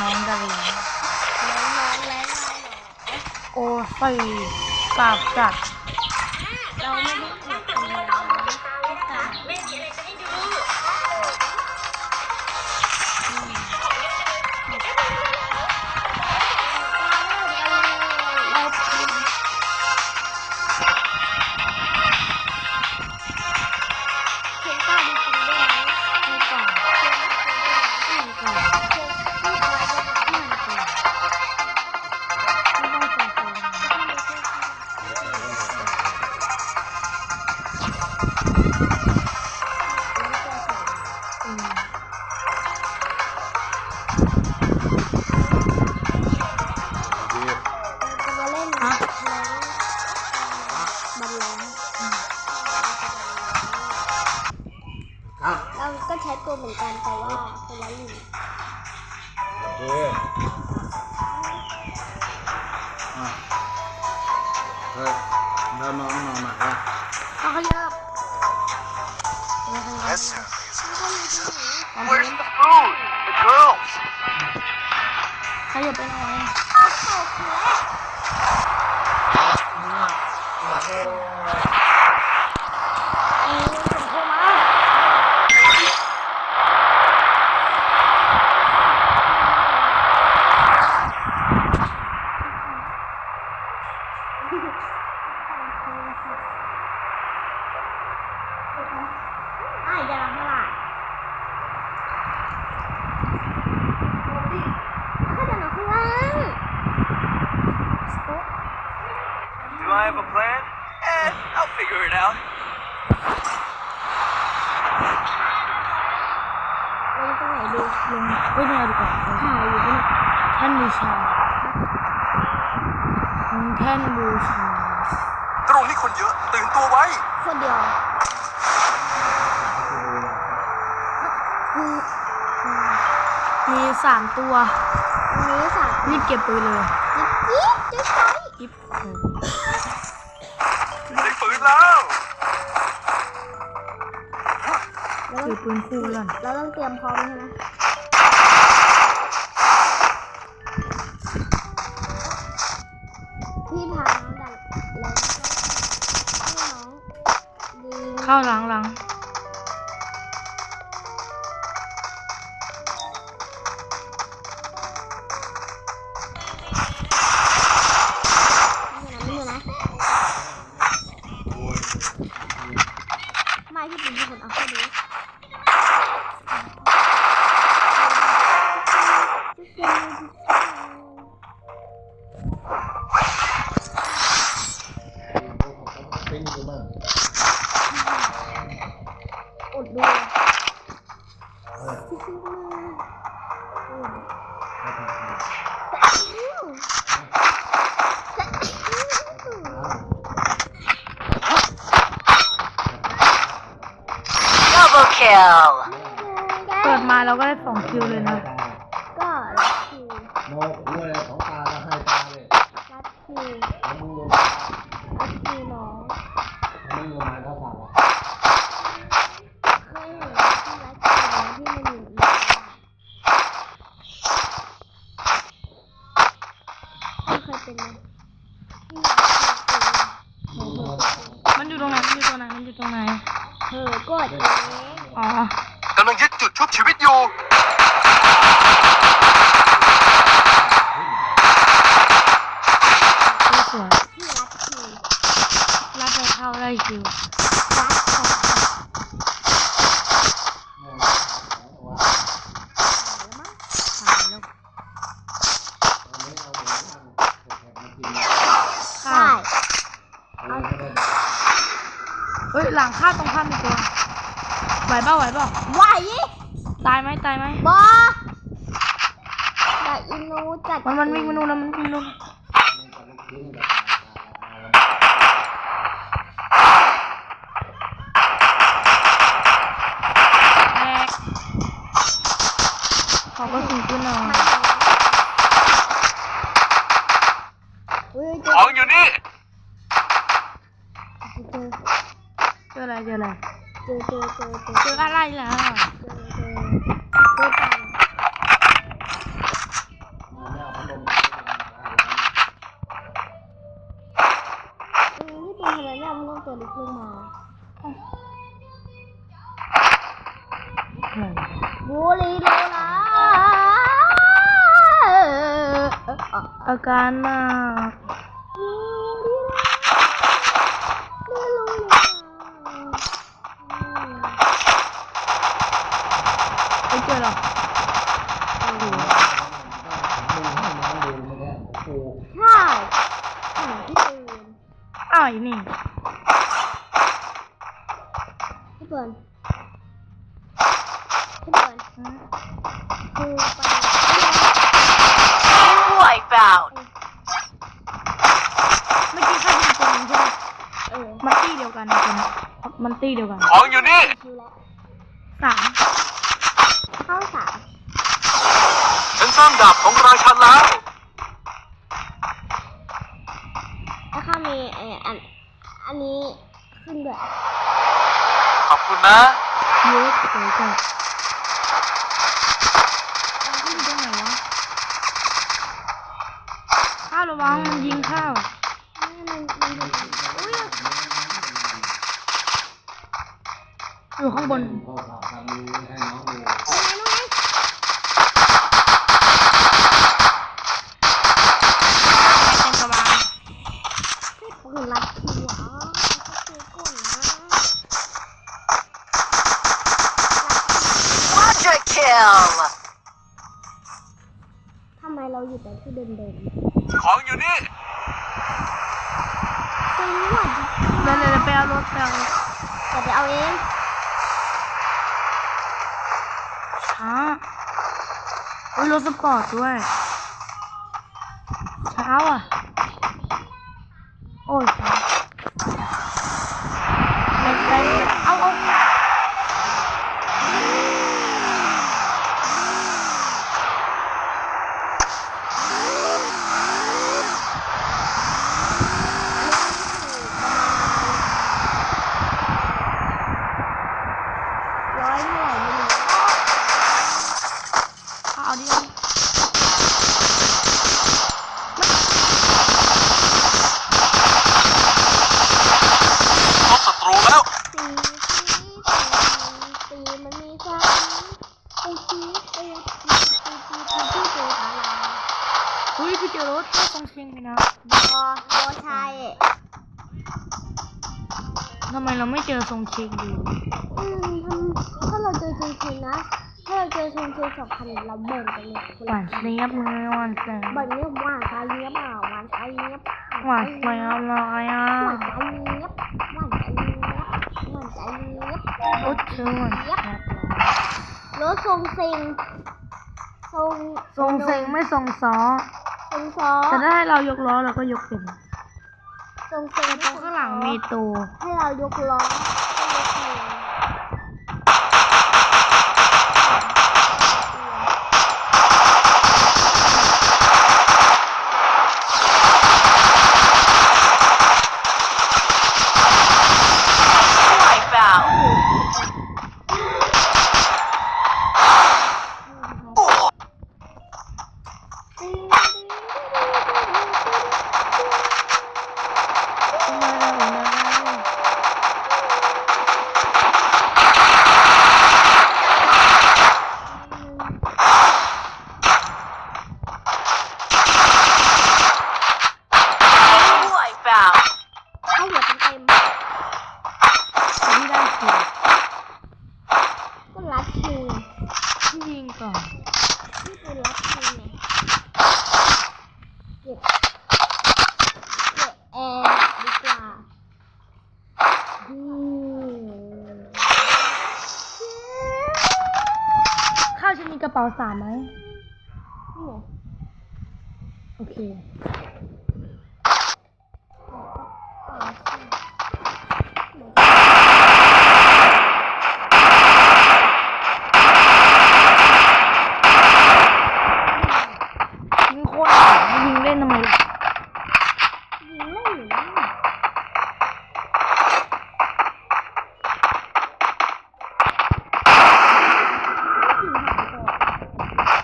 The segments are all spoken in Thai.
น้องดาวินน้องน้และน้องหโอ้ยปากจัด เราไม่ได้ you. Thank. ท่นบูชาตรงนี้คนเยอะ ตื่นตัวไว้ คนเดียวมีสามตัวมีสามรีบเก็บปืนเลยยิบยิบยิบยิบยิบปืนแล้วถือปืนคู่แล้วเราต้องเตรียมพร้อมใช่ไหม 靠狼狼。 เาเปิดมาเราก็ได้สองคิวเลยนะ ก็คิวโมรู้อะไรของตาจะให้ตาเลยรัดคิว ข้ามไปตัวไหวเปล่าไหวเปล่าไหวตายไหมตายไหมบอแต่อินูจัดมันมันวิ่งมานูนะมันวิ่งนู่นแก็อบคุณคุนอน ออะไรเจออะไรเจอเจอเจอเจอเจออะไรล่ะเจอเจอนี่เป็นอะไรเนี่ยมันต้องตัวเล็กลงมาบูลีโลนะอาการมาก อ้าวไอ้นี่พี่เปิร์นพี่เปิร์นอืมคือไป Wipeout. เมื่อกี้ข้ายิงตัวนึงใช่ไหมเออมันตี้เดียวกันนะตัวนี้มันตี้เดียวกัน ของอยู่นี่คิวแล้วสาม เข้าสาม ฉันสร้างดาบของราชันแล้ว แล้วข้ามีเอออัน อันนี้ขึ้นด้วย ขอบคุณนะ เยอะสวยจังมันอยู่ตรงไหนวะข้า วังมันยิงข้าวอยู่ข้างบน พ่อฝากทำให้น้องดู อุ้ยรถสปอร์ตด้วย เช้าอะ โอ้ยช้าเล่นเล่นเอาเอา ร้อยเท่าไหร่ไม่รู้ เอาดิเอาดิ พบศัตรูแล้ว สีสีสีสีมันมีสามสีสีเอ้ยสีสีสีสีสีสีอะไร อุ้ยพี่เจอรถก็ ต้องเชียงไปนะบอบอชายทำไมเราไม่เจอทรงเชียงดีอืมทำถ้าเราเจอเชนเชนนะ ถ้าเราเจอเชนเชนสองพันเราแบ่งกันเลยคนหวาละนเสียบเลยหวานเสียบแบ่งเนี้ยหวานชายเนี้ยเปล่าหวานชายเนี้ยหวานเสียบเลยอะหวานชายเนี้ยหวานชายเนี้ยหวานชายเนี้ยโอ้เชื่อหวานเสียบเลยรถทรงเซ็ง ทรงทรงเซ็งไม่ทรงซ้อทรงซอแต่ถ้าให้เรายกล้อเราก็ยกเป็นทรงเซ็งตรงข้างหลังมีตัวให้เรายกล้อ โอเค ยิงโคตรยิงเล่นทำไมล่ะ ยิงเล่นอยู่นะ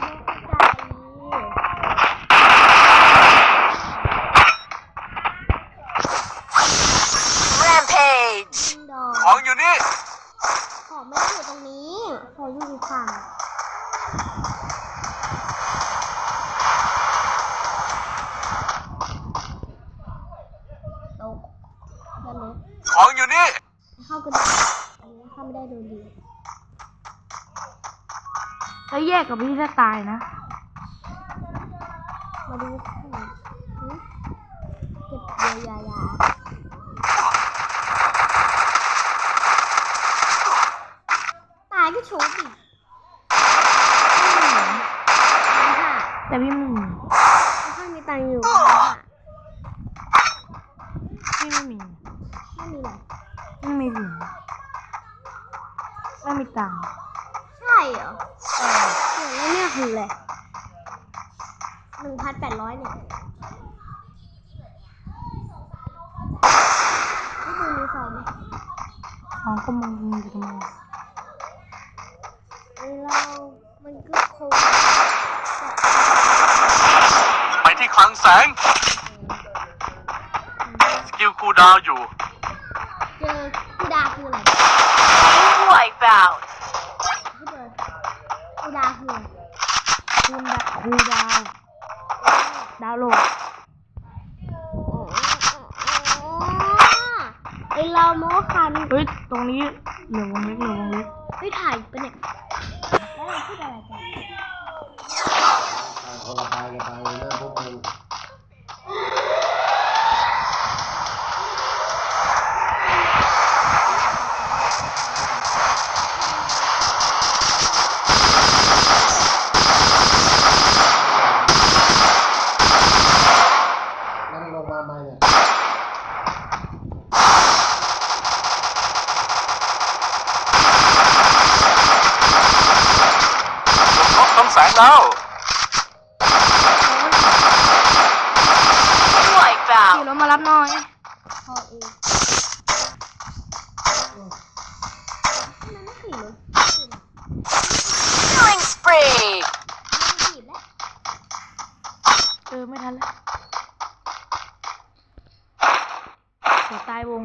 ยิงหายก่อนแม่ใจ ขออยู่ข้างตกด้านลบ ของอยู่นี่ เข้ากันได้อันนี้เข้าไม่ได้โดนดี ถ้าแยกกับพี่ถ้าตายนะ มาดูหลังหึเก็บเยียวยายาตายก็โชว์ดิค่ะ แต่พี่ไม่มี ข้างมีตังค์อยู่ค่ะ พี่ไม่มี ไม่มีหรอ ไม่มีสิไม่มีตังค์ ใช่เหรอเออแล้วเนี่ยคืออะไรหนึ่งพันแปดร้อยเนี่ยนี่มึงมีซองไหม ขาก็มองมีทำไมไอเรา มันก็คงไปที่คลังแสง สกิลคูลดาวน์อยู่ ไม่ทันแล้วเดี๋ยวตายวง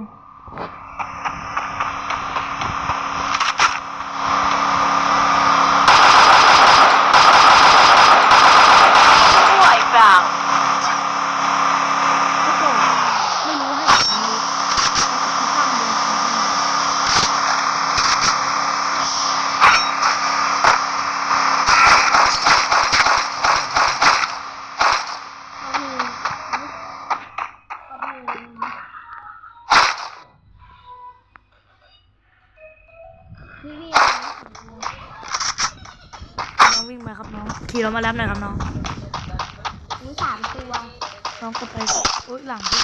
ขี่รถมารับหน่อยครับน้อง มีสามตัว น้องก็ไปโอ๊ยหลังพี่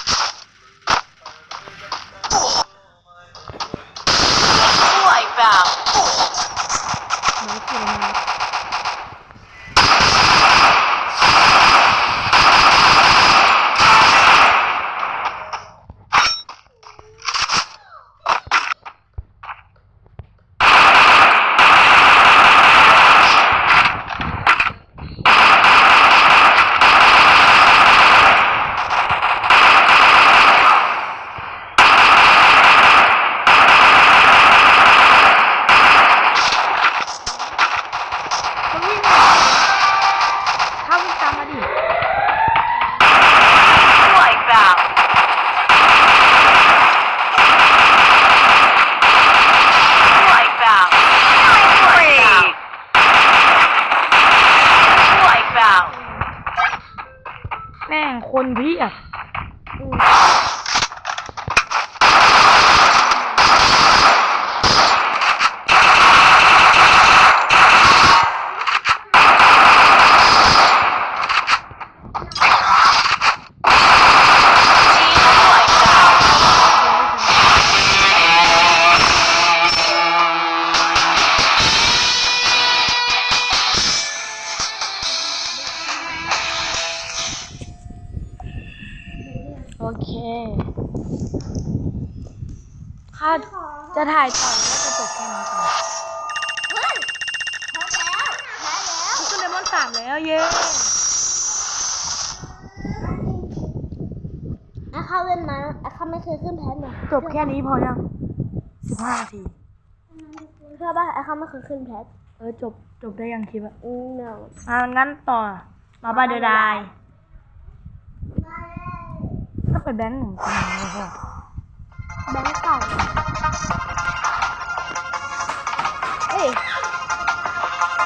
Wipeout. เดี๋ยวขี่รถมารับ เขาวิ่งเข้าวิ่งตามมาดิ Wipeout. Wipeout. Killing spree. Wipeout. แม่ง ถ่ายต่อแล้วจะจบแค่นี้ก่อนเฮ้ยแพ้แล้วแพ้แล้วขึ้นเลมอนสามแล้วเย้อะเข้าเล่นนะอะเข้าไม่เคยขึ้นแพ้เลยจบแค่นี้พอยังสิบห้านาทีเเชื่อป่ะไอ้เขาไม่เคยขึ้นแพทเออจบจบได้ยังคลิปอะอืมเนาะอ่างั้นต่อมาบ้านเดียวดายถ้าไปแบงค์หนุ่มทำไมวะพ่อ แบงค์เก่าเอ้ย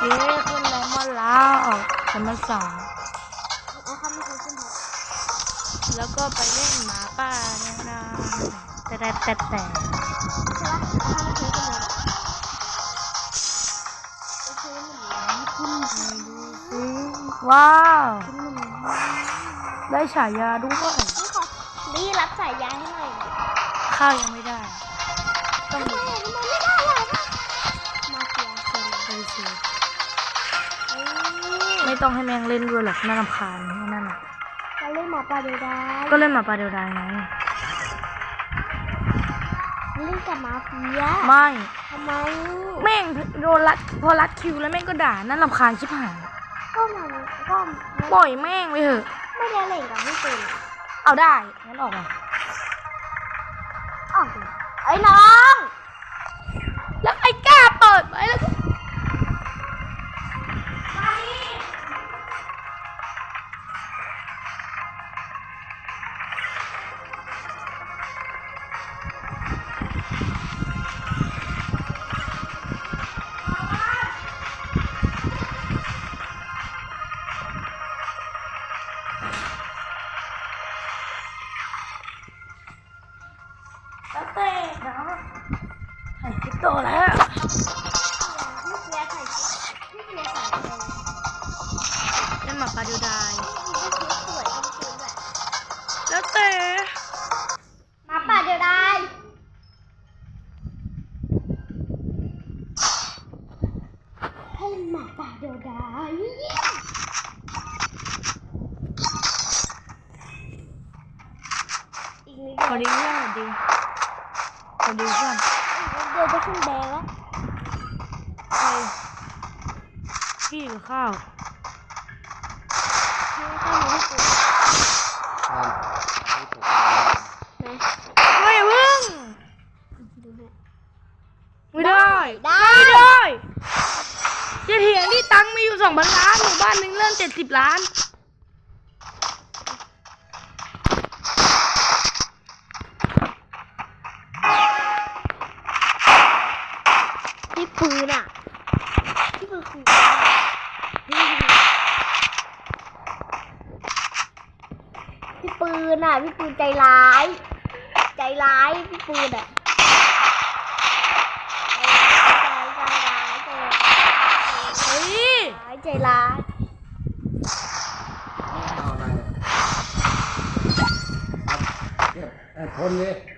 เย้ขึ้นแรงมาแล้วแต่มันสองแล้วก็ไปเล่นหมาป่านี่ยนะแต่แต่แต่แต่ใช่ป่ะไอ้เขาไม่เคยขึ้นแพทโอเคหนึ่งขึ้นอืมว้าว ได้ฉายาด้วยนี่ขอนี่รับสายยาให้หน่อย ข้าวยังไม่ได้ ต้องทำไมดูทำไมไม่ได้ล่ะมาเฟียเซนไปสิเอ้ยไม่ต้องให้แมงเล่นด้วยหรอกน่ารำคาญนั่นน่ะเราเล่นหมาป่าเดียวได้ก็เล่นหมาป่าเดียวดายไงเล่นกับมาเฟียไม่ทำไมแม่งโดนรัดพอรัดคิวแล้วแม่งก็ด่าน่ารำคาญชิบหายก็มันก็ไม่ปล่อยแม่งไปเถอะ ไม่ได้เล่นกับพี่ตูนเอาได้งั้นออกมาอ๋อ ไอ้น้อง ถ่ ครพี่หรือข้าวให้ข้าวหมูให้กูใช่ไม่ถูกนะไม่เพิ่งดูให้ไม่ได้ ได้ไม่ได้จะเถียงที่ตังค์มีอยู่สองพันล้านหมู่บ้านหนึ่งเริ่มเจ็ดสิบล้าน พี่ปืนอะพี่ปืนคือพี่ปืนอะ พี่ปืนใจร้าย ใจร้ายพี่ปืนอะใจร้ายใจร้าย เฮ้ย ใจร้ายเอาอะไรครับเก็บไอ้คนนี้เป็น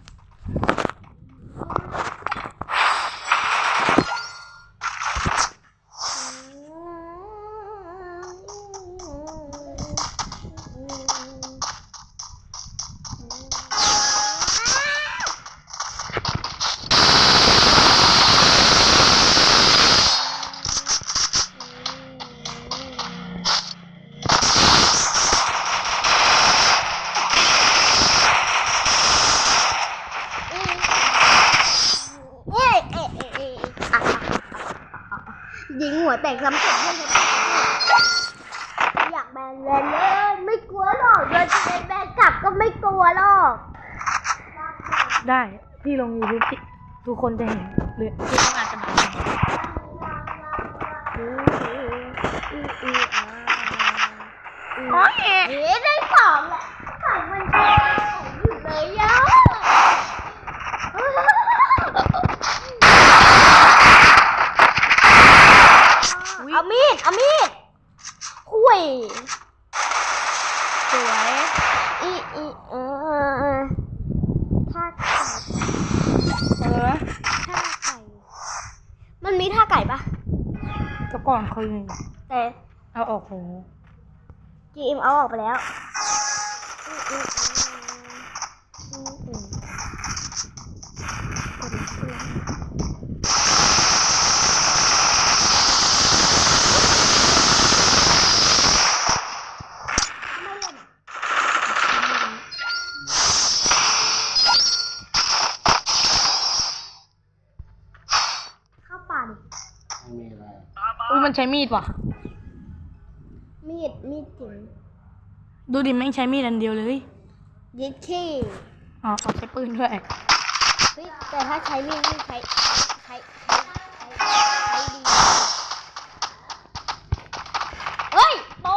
ได้แบนกลับก็ไม่กลัวหรอก ได้ พี่ลงยูทูบทุกคนจะเห็นหรือทุกคนอาจจะไม่เห็นอืออืออืออืออ่าอือโอ้ยเอ๊ะได้สองแหละสองมันก็อยู่เลยอะเอามีด เอามีดคุย สวย อีอีเออถ้าไก่ เออ ถ้าไก่มัน มันมีท่าไก่ปะ แต่ก่อนเคยมีแต่เอาออกแล้ว GM เอาออกไปแล้วอืมอืมอืมอืมอืมไม่เล่นอะเข้าป่าดิ ไม่มีอะไร อุ้ยมันใช้มีดว่ะ มีด มีดจิ๋วดูดิแม่งใช้มีดอันเดียวเลยยิดขี้อ๋อเอาใช้ปืนด้วยเฮ้ยแต่ถ้าใช้มีดนี่ใช้ใช้ใช้ใช้ใช้ดีเฮ้ยโป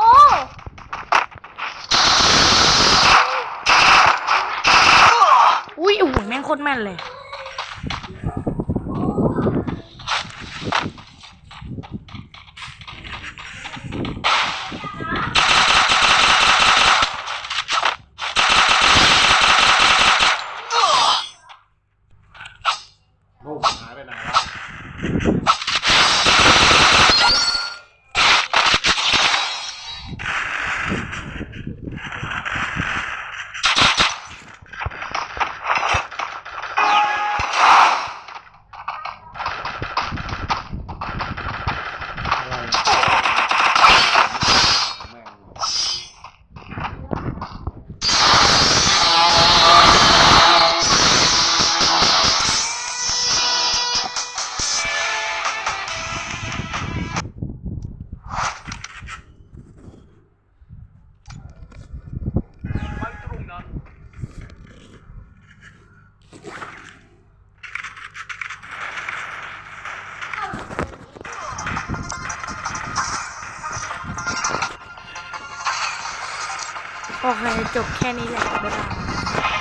อุ้ยโอ้โหแม่งโคตรแม่นเลย